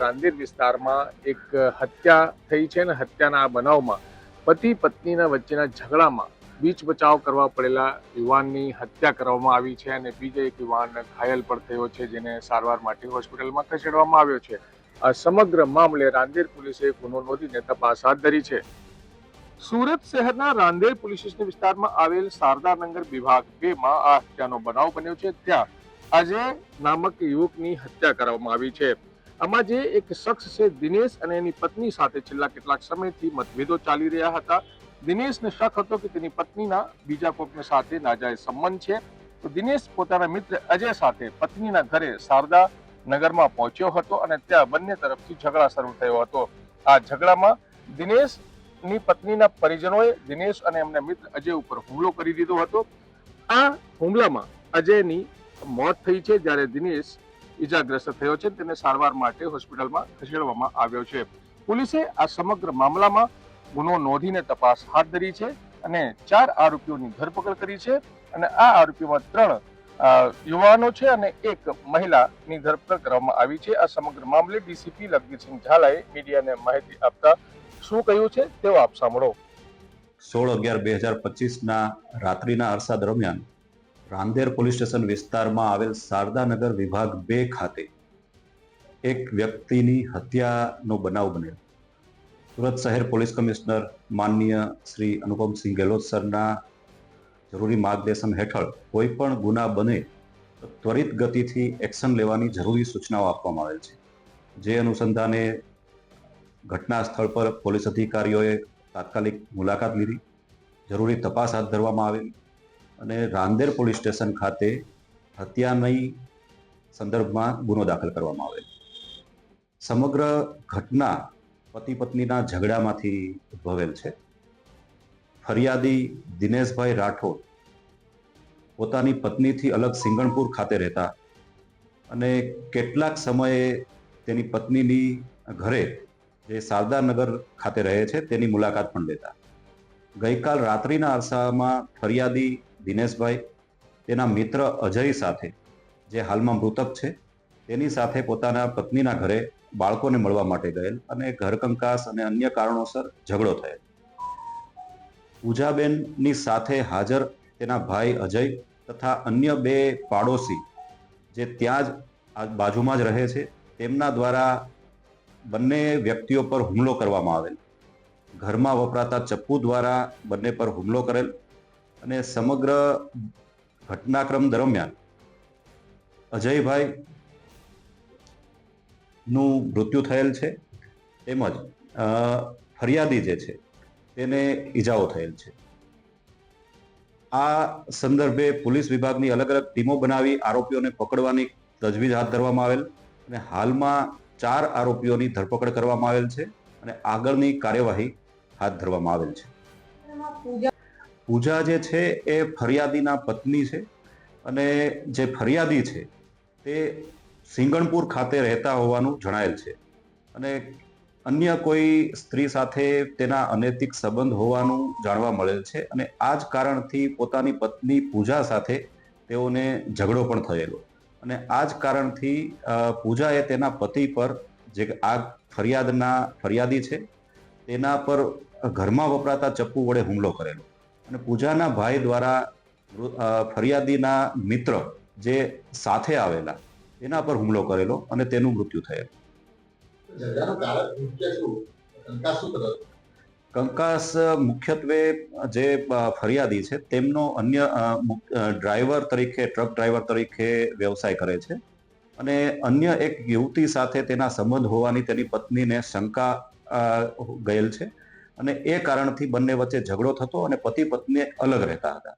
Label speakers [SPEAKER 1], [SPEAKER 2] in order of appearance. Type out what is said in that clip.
[SPEAKER 1] રાંદેર વિસ્તારમાં એક હત્યા થઈ છે અને હત્યાના આ બનાવમાં પતિ પત્નીના વચ્ચેના ઝઘડામાં બીચ બચાવ કરવા પડેલા યુવાનની હત્યા કરવામાં આવી છે અને બીજો એક યુવાન ઘાયલ પણ થયો છે, જેને સારવાર માટે હોસ્પિટલમાં ખસેડવામાં આવ્યો છે. આ સમગ્ર મામલે રાંદેર પોલીસે ગુનો નોંધીને તપાસ હાથ ધરી છે. સુરત શહેરના રાંદેર પોલીસ સ્ટેશન વિસ્તારમાં આવેલ શારદાનગર વિભાગ બે માં આ હત્યાનો બનાવ બન્યો છે. ત્યાં આજે નામક યુવકની હત્યા કરવામાં આવી છે. આમાં જે એક શખ્સ છે દિનેશ અને એની પત્ની સાથે છેલ્લા કેટલાક સમયથી મતભેદો ચાલી રહ્યા હતા. દિનેશને શક હતો કે તેની પત્નીના બીજા કોઈકને સાથે નાજાયજ સંબંધ છે. તો દિનેશ પોતાના મિત્ર અજય સાથે પત્નીના ઘરે શારદા નગરમાં પહોંચ્યો હતો અને ત્યાં બંને તરફથી ઝઘડા શરૂ થયો હતો. આ ઝઘડામાં દિનેશની પત્નીના પરિજનોએ દિનેશ અને એમના મિત્ર અજય ઉપર હુમલો કરી દીધો હતો. આ હુમલામાં અજયની મોત થઈ છે જ્યારે દિનેશ ઈજાગ્રસ્ત થયો છે, તેને સારવાર માટે હોસ્પિટલમાં ખસેડવામાં આવ્યો છે. પોલીસે આ સમગ્ર મામલામાં ગુનો નોંધીને તપાસ હાથ ધરી છે અને ચાર આરોપીઓની ધરપકડ કરી છે અને આ આરોપીઓમાં ત્રણ યુવાનો છે અને એક મહિલાની ધરપકડ કરવામાં આવી છે. આ સમગ્ર મામલે ડીસીપી લખબીરસિંહ ઝાલાએ મીડિયાને માહિતી આપતા શું કહ્યું છે તેઓ આપ સાંભળો.
[SPEAKER 2] સોળ અગિયાર બે હજાર પચીસના રાત્રિના અરસા દરમિયાન રાંદેર પોલીસ સ્ટેશન વિસ્તારમાં આવેલ શારદાનગર વિભાગ બે ખાતે એક વ્યક્તિની હત્યાનો બનાવ બનેલ. સુરત શહેર પોલીસ કમિશનર માનનીય શ્રી અનુપમસિંહ ગેહલોત સરના જરૂરી માર્ગદર્શન હેઠળ કોઈ પણ ગુના બને તો ત્વરિત ગતિથી એક્શન લેવાની જરૂરી સૂચનાઓ આપવામાં આવેલ છે. જે અનુસંધાને ઘટના સ્થળ પર પોલીસ અધિકારીઓએ તાત્કાલિક મુલાકાત લીધી. જરૂરી તપાસ હાથ ધરવામાં આવેલી. અને રાંદેર પોલીસ સ્ટેશન ખાતે હત્યાની સંદર્ભમાં ગુનો દાખલ કરવામાં આવેલ. સમગ્ર ઘટના પતિ પત્નીના ઝઘડામાંથી ઉદ્ભવેલ છે. ફરિયાદી દિનેશભાઈ રાઠોડ પોતાની પત્નીથી અલગ સિંગણપુર ખાતે રહેતા અને કેટલાક સમયે તેની પત્નીની ઘરે જે શારદાનગર ખાતે રહે છે તેની મુલાકાત પણ લેતા. ગઈકાલ રાત્રિના અરસામાં ફરિયાદી દિનેશભાઈ, તેના મિત્ર અજય સાથે, જે હાલમાં મૃતક છે, તેની સાથે પોતાના પત્નીના ઘરે બાળકોને મળવા માટે ગયેલ અને ઘરકંકાસ અને અન્ય કારણોસર ઝઘડો થયેલ. પૂજાબેનની સાથે હાજર તેના ભાઈ અજય તથા અન્ય બે પાડોશી, જે ત્યાં જ બાજુમાં જ રહે છે, તેમના દ્વારા બંને વ્યક્તિઓ પર હુમલો કરવામાં આવેલ. ઘરમાં વપરાતા ચપ્પુ દ્વારા બંને પર હુમલો કરેલ. અને સમગ્ર ઘટનાક્રમ દરમિયાન અજયભાઈ નું મૃત્યુ થયેલ છે. તેમજ ફરિયાદી જે છે, તેને ઈજાઓ થયેલ છે. આ સંદર્ભે પોલીસ વિભાગની અલગ અલગ ટીમો બનાવી આરોપીઓને પકડવાની તજવીજ હાથ ધરવામાં આવેલ અને હાલમાં ચાર આરોપીઓની ધરપકડ કરવામાં આવેલ છે અને આગળની કાર્યવાહી હાથ ધરવામાં આવેલ છે. પૂજા જે છે એ ફરિયાદીના પત્ની છે અને જે ફરિયાદી છે તે સિંગણપુર ખાતે રહેતા હોવાનું જણાયેલ છે. અને અન્ય કોઈ સ્ત્રી સાથે તેના અનૈતિક સંબંધ હોવાનું જાણવા મળેલ છે અને આ જ કારણથી પોતાની પત્ની પૂજા સાથે તેઓને ઝઘડો પણ થયેલો. અને આ જ કારણથી પૂજાએ તેના પતિ પર જે આ ફરિયાદના ફરિયાદી છે તેના પર ઘરમાં વપરાતા ચપ્પુ વડે હુમલો કરેલો. અને પૂજાના ભાઈ દ્વારા ફરિયાદીના મિત્ર જે સાથે આવેલા એના પર હુમલો કરેલો અને તેનું મૃત્યુ થયેલ.
[SPEAKER 3] કંકાસ
[SPEAKER 2] મુખ્યત્વે જે ફરિયાદી છે તેમનો અન્ય ડ્રાઈવર તરીકે ટ્રક ડ્રાઈવર તરીકે વ્યવસાય કરે છે અને અન્ય એક યુવતી સાથે તેના સંબંધ હોવાની તેની પત્નીને શંકા ગયેલ છે. અને એ કારણથી બંને વચ્ચે ઝઘડો થતો અને પતિ પત્ની અલગ રહેતા હતા.